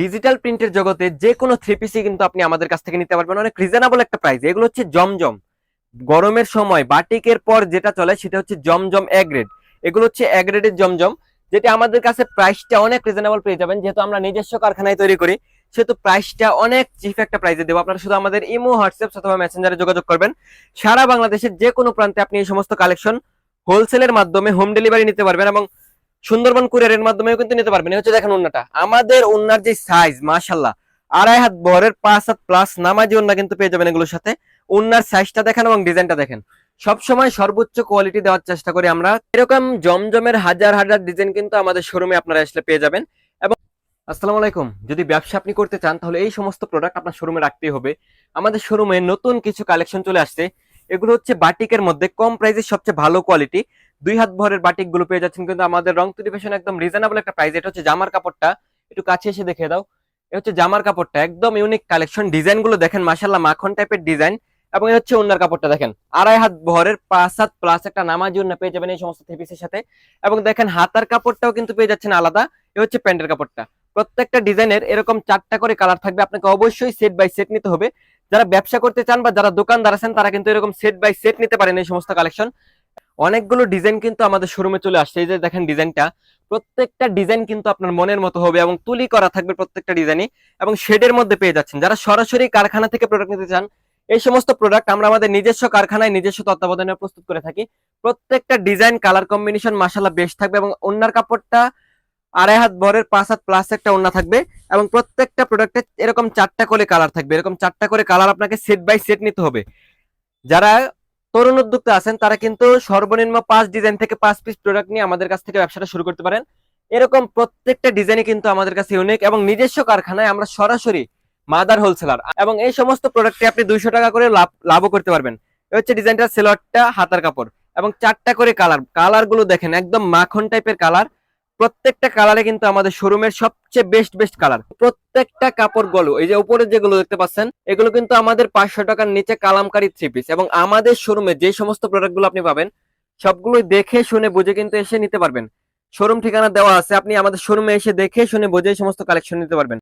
Digital প্রিন্টের জগতে যে কোনো থ্রি পিসই কিন্তু আপনি আমাদের কাছ থেকে নিতে পারবেন। অনেক রিজনেবল একটা প্রাইস এগুলো হচ্ছে জমজম। গরমের সময় বাটিকের পর যেটা চলে সেটা হচ্ছে জমজম এ গ্রেড এগুলো হচ্ছে এ গ্রেডের জমজম, যেটা আমাদের কাছে প্রাইসটা অনেক রিজনেবল পেয়ে যাবেন। যেহেতু আমরা নিজস্ব কারখানায় তৈরি করি, সেহেতু প্রাইসটা অনেক চিপ একটা প্রাইসে দেবো। আপনারা শুধু আমাদের ইমো হোয়াটসঅ্যাপ অথবা মেসেঞ্জারে যোগাযোগ করবেন। সারা বাংলাদেশের যে কোনো প্রান্তে আপনি এই সমস্ত কালেকশন হোলসেলের মাধ্যমে হোম ডেলিভারি নিতে পারবেন এবং সুন্দরবন কুরিয়ারের মাধ্যমেও কিন্তু নিতে পারবেন। হচ্ছে দেখেন উন্নাটা আমাদের উন্নার যে সাইজ মাশাল্লাহ আড়াই হাত বহরের পাঁচ হাত প্লাস নামাজি উন্না কিন্তু পেয়ে যাবেন এগুলোর সাথে। উন্নার সাইজটা দেখেন এবং ডিজাইনটা দেখেন। সবসময় সর্বোচ্চ কোয়ালিটি দেওয়ার চেষ্টা করি আমরা। এরকম জমজমের হাজার হাজার ডিজাইন কিন্তু আমাদের শোরুমে আপনারা আসলে পেয়ে যাবেন। এবং আসসালামু আলাইকুম। যদি ব্যবসা আপনি করতে চান, তাহলে এই সমস্ত প্রোডাক্ট আপনার শোরুমে রাখতেই হবে। আমাদের শোরুমে নতুন কিছু কালেকশন চলে আসছে। এগুলো হচ্ছে বাটিকের মধ্যে, কম প্রাইসের সবচেয়ে ভালো কোয়ালিটি দুই হাত ভরের বাটিকগুলো পেয়ে যাচ্ছেন কিন্তু আমাদের রং তুলি ফ্যাশন একদম রিজনেবল একটা প্রাইস এটা হচ্ছে জামার কাপড়টা, একটু কাছে এসে দেখে দাও। এটা হচ্ছে জামার কাপড়টা, একদম ইউনিক কালেকশন ডিজাইনগুলো দেখেন মাসাল্লাহ মাখন টাইপের ডিজাইন এবং হচ্ছে অন্যার কাপড়টা দেখেন। আড়াই হাত ভরের পাঁচ হাত প্লাস একটা নামাজি অন্য পেয়ে যাবেন এই সমস্ত থ্রি পিসের সাথে। এবং দেখেন, হাতার কাপড়টাও কিন্তু পেয়ে যাচ্ছেন আলাদা। এ হচ্ছে প্যান্টের কাপড়টা। প্রত্যেকটা ডিজাইনের এরকম চারটা করে কালার থাকবে। আপনাকে অবশ্যই সেট বাই সেট নিতে হবে। যারা ব্যবসা করতে চান বা যারা দোকানদার আছেন, তারা কিন্তু এরকম সেট বাই সেট নিতে পারেন এই সমস্ত কালেকশন অনেকগুলো ডিজাইন কিন্তু আমাদের শোরুমে চলে আসছে। এই যে দেখেন ডিজাইনটা প্রত্যেকটা ডিজাইন কিন্তু আপনার মনের মতো হবে এবং তুলি করা থাকবে প্রত্যেকটা ডিজাইনই এবং শেডের মধ্যে পেয়ে যাচ্ছেন। যারা সরাসরি কারখানা থেকে প্রোডাক্ট নিতে চান, এই সমস্ত প্রোডাক্ট আমরা আমাদের নিজস্ব কারখানায়, নিজস্ব তত্ত্বাবধানে প্রস্তুত করে থাকি। প্রত্যেকটা ডিজাইন কালার কম্বিনেশন মাসালা বেশ থাকবে এবং অন্যার কাপড়টা আড়াই হাত ভরের পাঁচ হাত প্লাস একটা ওন্না থাকবে এবং প্রত্যেকটা প্রোডাক্টে এরকম চারটা করে কালার থাকবে। এরকম চারটা করে কালার আপনাকে সেট বাই সেট নিতে হবে। যারা তরুণ উদ্যোক্তা আছেন, তারা কিন্তু সর্বনিম্ন পাঁচ ডিজাইন থেকে পাঁচ পিস প্রোডাক্ট নিয়ে আমাদের কাছ থেকে ব্যবসাটা শুরু করতে পারেন। এরকম প্রত্যেকটা ডিজাইনই কিন্তু আমাদের কাছে ইউনিক এবং নিজস্ব কারখানায় আমরা সরাসরি মাদার হোলসেলার এবং এই সমস্ত প্রোডাক্টে আপনি দুইশো টাকা করে লাভ, লাভও করতে পারবেন। এ হচ্ছে ডিজাইনটা সেলোয়ারটা হাতার কাপড় এবং চারটা করে কালার কালারগুলো দেখেন, একদম মাখন টাইপের কালার প্রত্যেকটা কালারে কিন্তু আমাদের শোরুমের সবচেয়ে বেস্ট বেস্ট কালার প্রত্যেকটা কাপড় গলো, এই যে উপরে যেগুলো দেখতে পাচ্ছেন, এগুলো কিন্তু আমাদের পাঁচশো টাকার নিচে কালামকারী থ্রি পিস এবং আমাদের শোরুমে যে সমস্ত প্রোডাক্টগুলো আপনি পাবেন সবগুলো দেখে শুনে বুঝে কিন্তু এসে নিতে পারবেন। শোরুম ঠিকানা দেওয়া আছে, আপনি আমাদের শোরুমে এসে দেখে শুনে বুঝে সমস্ত কালেকশন নিতে পারবেন।